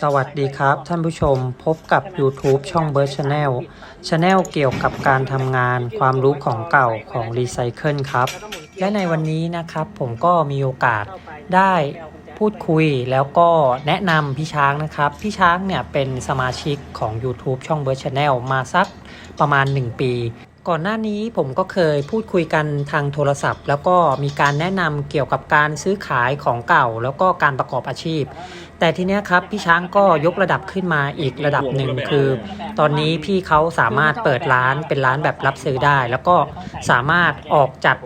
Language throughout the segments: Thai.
สวัสดีครับท่านผู้ชมพบกับ YouTube ช่อง Bird Channel Channel เกี่ยวกับการทำงานความรู้ของเก่าของ Recycle ครับ และในวันนี้นะครับผมก็มีโอกาสได้พูดคุยแล้วก็แนะนำพี่ช้างนะครับ พี่ช้างเนี่ยเป็นสมาชิกของ YouTube ช่อง Bird Channel มาสักประมาณ 1 ปี ก่อนหน้านี้ผมก็เคยพูดคุยกันทางโทรศัพท์ แล้วก็มีการแนะนำเกี่ยวกับการซื้อขายของเก่า แล้วก็การประกอบอาชีพ แต่ทีเนี้ยครับพี่ช้างก็ยกระดับขึ้นมาอีกระดับหนึ่งคือ ตอนนี้พี่เขาสามารถเปิดร้านเป็นร้านแบบรับซื้อได้ แล้วก็สามารถออกจัด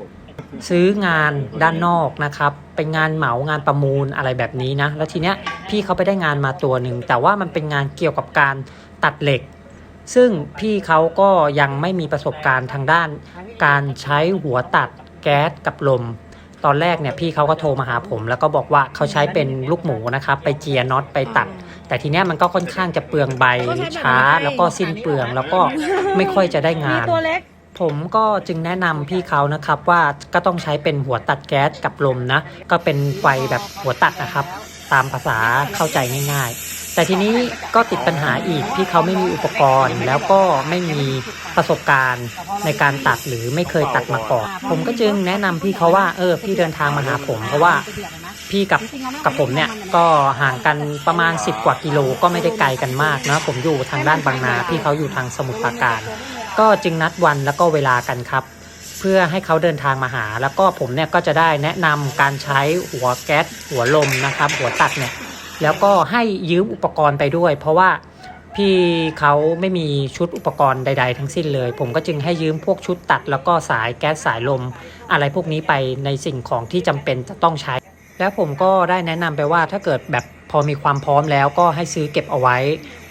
ซื้องานด้านนอกนะครับ เป็นงานเหมางานประมูลอะไรแบบนี้นะ แล้วทีเนี้ยพี่เขาไปได้งานมาตัวหนึ่งแต่ว่ามันเป็นงานเกี่ยวกับการตัดเหล็ก ซึ่งพี่เขาก็ยังไม่มีประสบการณ์ทางด้าน การใช้หัวตัดแก๊สกับลม ตอนแรกเนี่ยพี่เขาก็โทรมาหาผม แล้วก็บอกว่าเขาใช้เป็นลูกหมูนะครับ ไปเจียน็อตไปตัด แต่ทีเนี้ยมันก็ค่อนข้างจะเปลืองใบช้า แล้วก็สิ้นเปลืองแล้วก็ไม่ค่อยจะได้งาน ตัวเล็ก ผมก็จึงแนะนำพี่เขานะครับว่าก็ต้องใช้เป็นหัวตัดแก๊สกับลมนะ ก็เป็นไฟแบบหัวตัดนะครับ ตามภาษาเข้าใจง่ายๆ แต่ทีนี้ก็ติดปัญหาอีกพี่เขาไม่มีอุปกรณ์ แล้วก็ไม่มีประสบการณ์ในการตัดหรือไม่เคยตัดมาก่อนผมก็จึงแนะนำพี่เขาว่าเออพี่เดินทางมาหาผม เพราะว่าพี่กับกับผมเนี่ยก็ห่างกันประมาณ 10 กว่ากิโลก็ไม่ได้ไกลกันมากนะผมอยู่ทางด้านบางนาพี่เขาอยู่ทางสมุทรปราการ ก็จึงนัดวันแล้วก็เวลากันครับเพื่อให้เขาเดินทางมาหา แล้วก็ผมเนี่ยก็จะได้แนะนำการใช้หัวแก๊สหัวลมนะครับ หัวตัดเนี่ย แล้วก็ให้ยืมอุปกรณ์ไปด้วย เพราะว่าพี่เขาไม่มีชุดอุปกรณ์ใด ๆ ทั้งสิ้นเลย ผมก็จึงให้ยืมพวกชุดตัด แล้วก็สายแก๊สสายลม อะไรพวกนี้ไปในสิ่งของที่จำเป็นจะต้องใช้ แล้วผมก็ได้แนะนำไปว่าถ้าเกิดแบบพอมีความพร้อมแล้วก็ให้ซื้อเก็บเอาไว้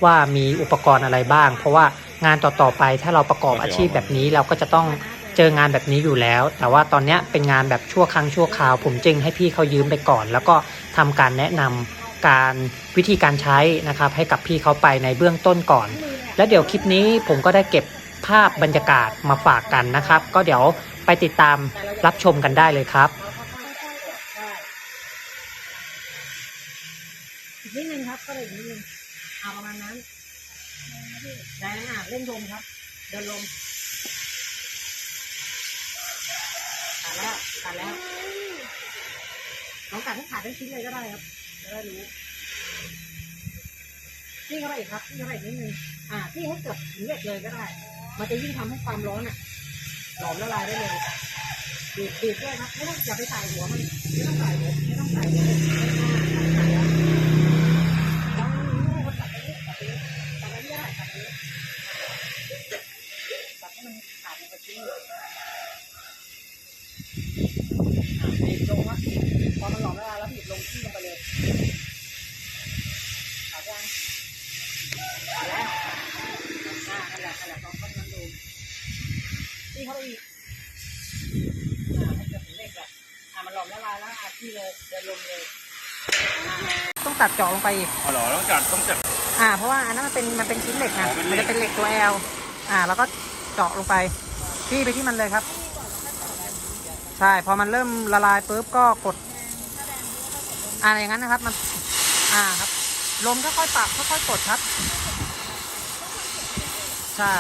ว่ามีอุปกรณ์อะไรบ้าง เพราะว่างานต่อๆไปถ้าเราประกอบอาชีพแบบนี้เราก็จะต้องเจองานแบบนี้อยู่แล้ว แต่ว่าตอนนี้เป็นงานแบบชั่วครั้งชั่วคราว ผมจึงให้พี่เขายืมไปก่อน แล้วก็ทำการแนะนำ การวิธีการใช้นะครับ ให้กับพี่เขาไปในเบื้องต้นก่อน แล้วเดี๋ยวคลิปนี้ผมก็ได้เก็บภาพบรรยากาศมาฝากกันนะครับ ก็เดี๋ยวไปติดตามรับชมกันได้เลยครับอีกนิดนึงครับก็เลยอีกนิดนึงเอาประมาณนั้นได้อะเล่นลมครับ เดินลมตัดแล้วตัดแล้วลองตัดให้ขาดทั้งชิ้นเลยก็ได้ครับ จะได้รู้นี่เข้าไปอีกครับนี่เข้าไปอีกนิดนึงอ่าที่ให้เกือบถึงเหล็กเลยก็ได้ มันจะยิ่งทำให้ความร้อนอะหลอมละลายได้เลยบีบบีบด้วยครับไม่ต้องอย่าไปใส่หัวมันไม่ต้องใส่หัวไม่ต้องใส่หัวไม่ต้องใส่หัวตัดให้มันขาดในกระชิ้นเลยบีบลงวะพอมันหลอมละลายแล้วบีบลงที่ลงไปเลยขาดยังขาดแล้วอ่านั่นแหละนั่นแหละลองเข้ามันดูที่ เขาไปอีกอ่าให้เกิดถึงเลขแหละอ่ามันหลอมละลายแล้วอาที่เลยเดินลงเลยอ่าต้องตัดเจาะลงไปอีก อ๋อเหรอต้องจัดต้องจัด อ่าเพราะว่าอันนั้นมันเป็นมันเป็นชิ้นเหล็กนะอ๋อเป็นเหล็มันกจะเป็นเหล็กตัวแอลอ่า แล้วก็เจาะลงไปที่ไปที่มันเลยครับ ใช่พอมันเริ่มละลายปุ๊บก็กดอ่าอย่างนั้นนะครับมัน อ่าครับลมค่อยๆปรับค่อยๆกดครับ ใช่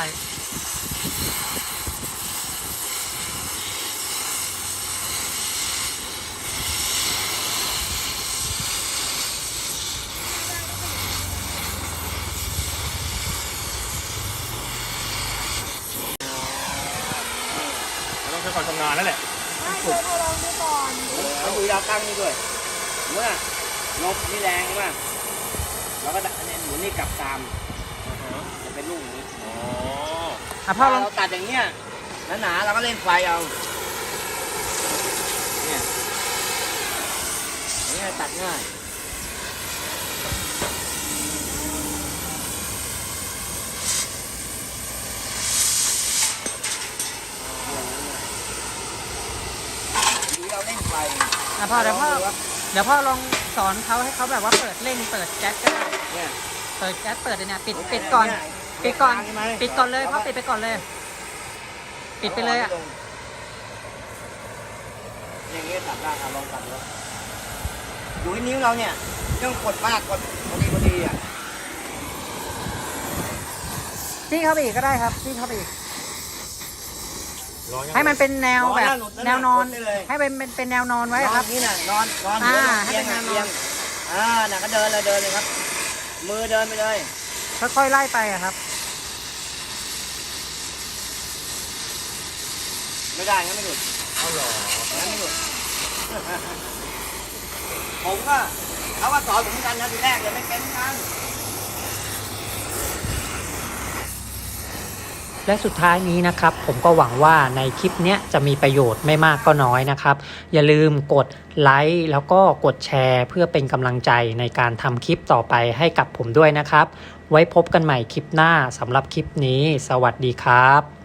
เราต้องใช้ความชำนาญนั่นแหละเราดูยาวตั้งนี่ด้วย เมื่อลบนี่แรงมากเราก็อันนี้หมุนนี่กลับตามจะเป็นลูกอย่างนี้อ๋ออะพ่อถ้าลองเราตัดอย่างเงี้ยหนาๆเราก็เล่นไฟเอาเนี่ยอย่างเงี้ยตัดง่ายดูเราเล่น ไฟอะพ่อเดี๋ยวพ่อเดี๋ยวพ่อลองสอนเขาให้เขาแบบว่าเปิดเร่งเปิดแก๊สก็ได้เนี่ยเปิดแก๊สเปิดเลยเนี่ยปิดปิดก่อน ปิดก่อนปิดก่อนเลยพ่อปิดไปก่อนเลย ปิดไปเลยอะอย่างเงี้ยตัดได้อะลองตัดดูดูที่นิ้วเราเนี่ยต้องกดมากกดพอดีพอดีอะพี่เข้าไปอีกก็ได้ครับพี่เข้าไปอีก ให้มันเป็นแนวแบบแนวนอนได้เลยให้เป็นเป็นเป็นแนวนอนไว้นอครับนนี่น่ะนอนนอนอ่าหัวให้เอียเป็งนแนวนอน เอียงอ่าน่ะก็เดินเลยเดินเลยครับ มือเดินไปเลย ค่อยๆไล่ไปอะครับ ไม่ได้งั้นไม่หยุดเอาหรองั้นไม่หยุด ผมก็เขาว่าสอนผมเหมือนกันนะทีแรกเลยไม่เป็นเหมือนกัน และสุดท้ายนี้นะครับ ผมก็หวังว่าในคลิปนี้จะมีประโยชน์ไม่มากก็น้อยนะครับ อย่าลืมกดไลค์แล้วก็กดแชร์ เพื่อเป็นกำลังใจในการทำคลิปต่อไปให้กับผมด้วยนะครับ ไว้พบกันใหม่คลิปหน้าสำหรับคลิปนี้ สวัสดีครับ